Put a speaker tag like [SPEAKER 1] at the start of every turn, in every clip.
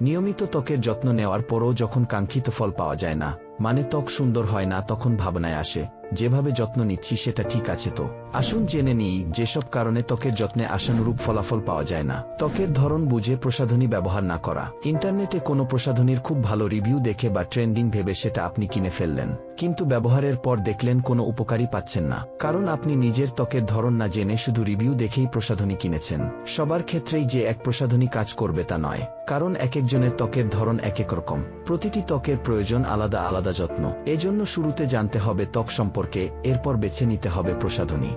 [SPEAKER 1] নিয়মিত ত্বকের যত্ন নেওয়ার পরও যখন কাঙ্ক্ষিত ফল পাওয়া যায় না। মানে ত্বক সুন্দর হয় না, তখন ভাবনায় আসে, যেভাবে যত্ন নিচ্ছি সেটা ঠিক আছে তো? আসুন জেনে নিই, যেসব কারণে ত্বকের যত্নে আশানুরূপ ফলাফল পাওয়া যায় না। ত্বকের ধরন বুঝে প্রসাধনী ব্যবহার না করা। ইন্টারনেটে কোনো প্রসাধনীর খুব ভালো রিভিউ দেখে বা ট্রেন্ডিং ভেবে সেটা আপনি কিনে ফেললেন। কিন্তু ব্যবহারের পর দেখলেন কোনো উপকারী পাচ্ছেন না। কারণ আপনি নিজের ত্বকের ধরন না জেনে শুধু রিভিউ দেখেই প্রসাধনী কিনেছেন। সবার ক্ষেত্রেই যে এক প্রসাধনী কাজ করবে তা নয়। কারণ এক একজনের ত্বকের ধরন এক এক রকম। প্রতিটি ত্বকের প্রয়োজন আলাদা আলাদা যত্ন এজন্য শুরুতে জানতে হবে ত্বক সম্পর্কে এরপর বেছে নিতে হবে প্রসাধনী।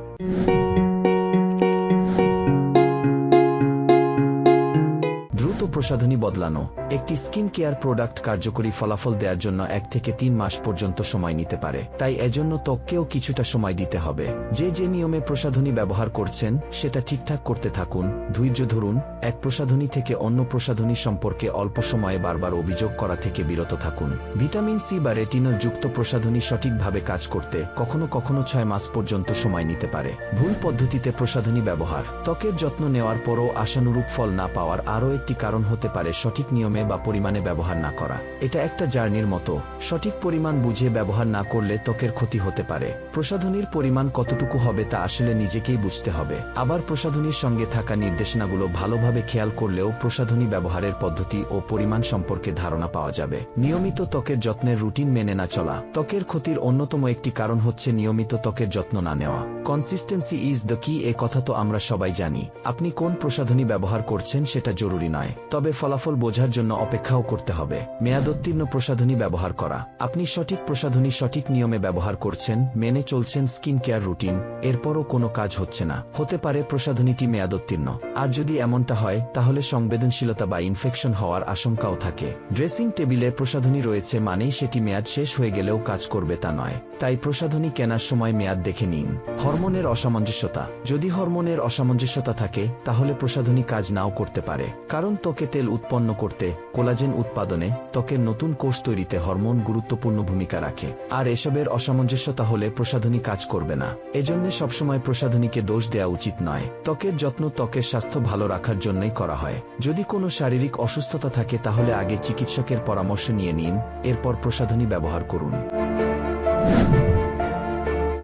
[SPEAKER 1] প্রসাধনী বদলানো, একটি স্কিন কেয়ার প্রোডাক্ট কার্যকরী ফলাফল দেওয়ার জন্য এক থেকে তিন মাস পর্যন্ত সময় নিতে পারে। তাই এজন্য ত্বককেও কিছুটা সময় দিতে হবে। যে যে নিয়মে প্রসাধনী ব্যবহার করছেন, সেটা ঠিকঠাক করতে থাকুন, ধৈর্য ধরুন, এক প্রসাধনী থেকে অন্য প্রসাধনী সম্পর্কে অল্প সময়ে বারবার অভিযোগ করা থেকে বিরত থাকুন। ভিটামিন সি বা রেটিনল যুক্ত প্রসাধনী সঠিকভাবে কাজ করতে কখনো কখনো ছয় মাস পর্যন্ত সময় নিতে পারে। ভুল পদ্ধতিতে প্রসাধনী ব্যবহার, ত্বকের যত্ন নেওয়ার পরও আশানুরূপ ফল না পাওয়ার আরও একটি কারণ হতে পারে সঠিক নিয়মে বা পরিমাণে ব্যবহার না করা। এটা একটা জার্নির মতো। সঠিক পরিমাণ বুঝে ব্যবহার না করলে ত্বকের ক্ষতি হতে পারে। প্রসাধনীর পরিমাণ কতটুকু হবে তা আসলে নিজেকেই বুঝতে হবে। আবার প্রসাধনীর সঙ্গে থাকা নির্দেশনাগুলো ভালোভাবে খেয়াল করলেও প্রসাধনী ব্যবহারের পদ্ধতি ও পরিমাণ সম্পর্কে ধারণা পাওয়া যাবে। নিয়মিত ত্বকের যত্নের রুটিন মেনে না চলা। ত্বকের ক্ষতির অন্যতম একটি কারণ হচ্ছে নিয়মিত ত্বকের যত্ন না নেওয়া। কনসিস্টেন্সি ইজ দ্য কি এ কথা তো আমরা সবাই জানি। আপনি কোন প্রসাধনী ব্যবহার করছেন সেটা জরুরি নয়। তবে ফলাফল বোঝার জন্য অপেক্ষাও করতে হবে। মেয়াদোত্তীর্ণ প্রসাধনী ব্যবহার করা। আপনি সঠিক প্রসাধনী সঠিক নিয়মে ব্যবহার করছেন, মেনে চলছেন স্কিন কেয়ার রুটিন, এরপরও কোনো কাজ হচ্ছে না। হতে পারে প্রসাধনীটি মেয়াদোত্তীর্ণ। আর যদি এমনটা হয়, তাহলে সংবেদনশীলতা বা ইনফেকশন হওয়ার আশঙ্কাও থাকে। ড্রেসিং টেবিলে প্রসাধনী রয়েছে মানেই সেটি মেয়াদ শেষ হয়ে গেলেও কাজ করবে তা নয়। তাই প্রসাধনী কেনার সময় মেয়াদ দেখে নিন। হরমোনের অসামঞ্জস্যতা। যদি হরমোনের অসামঞ্জস্যতা থাকে, তাহলে প্রসাধনী কাজ নাও করতে পারে। কারণ ত্বকে তেল উৎপন্ন করতে কোলাজেন উৎপাদনে ত্বকের নতুন কোষ তৈরিতে হরমোন গুরুত্বপূর্ণ ভূমিকা রাখে। আর এসবের অসামঞ্জস্যতা হলে প্রসাধনী কাজ করবে না। এজন্য সবসময় প্রসাধনীকে দোষ দেওয়া উচিত নয়। ত্বকের যত্ন ত্বকের স্বাস্থ্য ভালো রাখার জন্যই করা হয়। যদি কোনো শারীরিক অসুস্থতা থাকে তাহলে আগে চিকিৎসকের পরামর্শ নিয়ে নিন, এরপর প্রসাধনী ব্যবহার করুন।